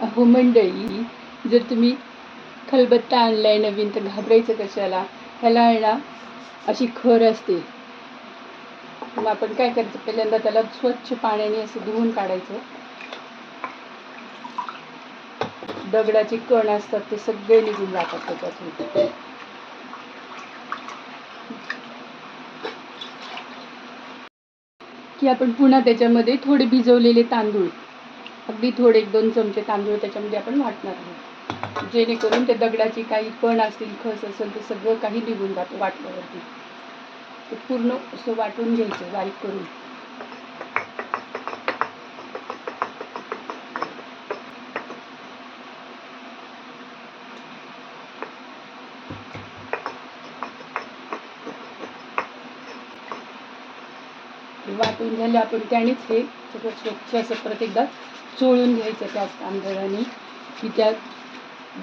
अहो मंडळी जर तुम्ही खलबत्ता आणलाय नवीन तर घाबरायचं कशाला? ह्याला आहे ना अशी खर असते. मग आपण काय करायचं? पहिल्यांदा त्याला स्वच्छ पाण्याने असं धुवून काढायचं. दगडाचे कण असतात ते सगळे निघून जातात त्याच्यातून. की आपण पुन्हा त्याच्यामध्ये थोडे भिजवलेले तांदूळ. अगदी थोडे एक दोन चमचे तांदूळ त्याच्यामध्ये आपण वाटणार आहोत. जेणेकरून त्या दगडाची काही कण असतील खस असेल ते सगळं काही निघून जातं वाटल्यावरती. ते पूर्ण असं वाटून घ्यायचं बारीक करून. वाटून झाले आपण त्यानेच हे सगळं स्वच्छ असं परत एकदा चोळून घ्यायचं त्या तांदळाने की त्या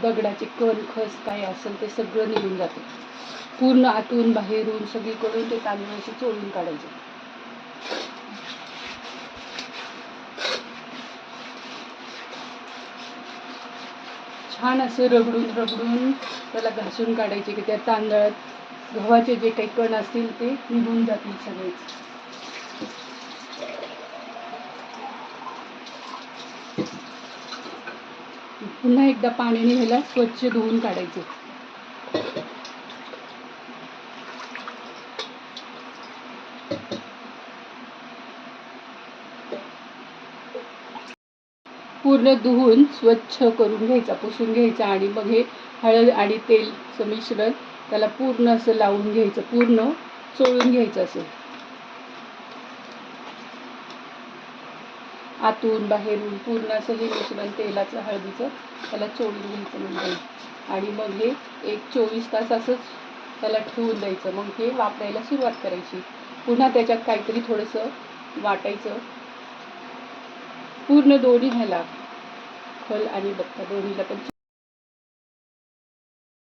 दगडाचे कण खस काय असेल ते सगळं निघून जाते. पूर्ण आतून बाहेरून सगळीकडून ते तांदळाशी चोळून काढायचे. छान असं रगडून रगडून त्याला घासून काढायचे की त्या तांदळात गव्हाचे जे काही कण असतील ते निघून जातील सगळेच. पुन्हा एकदा पाण्याने ह्याला स्वच्छ धुवून काढायचे. पूर्ण धुवून स्वच्छ करून घ्यायचा पुसून घ्यायचा आणि मग हे हळद आणि तेलचं मिश्रण त्याला पूर्ण असं लावून घ्यायचं पूर्ण चोळून घ्यायचं असं. आतून बाहेरून पूर्ण असं हे मिश्रण तेलाचं हळदीचं त्याला चोळून घ्यायचं म्हणजे. आणि मग हे एक चोवीस तास असंच त्याला ठेवून द्यायचं. मग हे वापरायला सुरुवात करायची. पुन्हा त्याच्यात काहीतरी थोडंसं वाटायचं. पूर्ण दोन्ही ह्याला खल आणि बत्ता दोन्हीला पण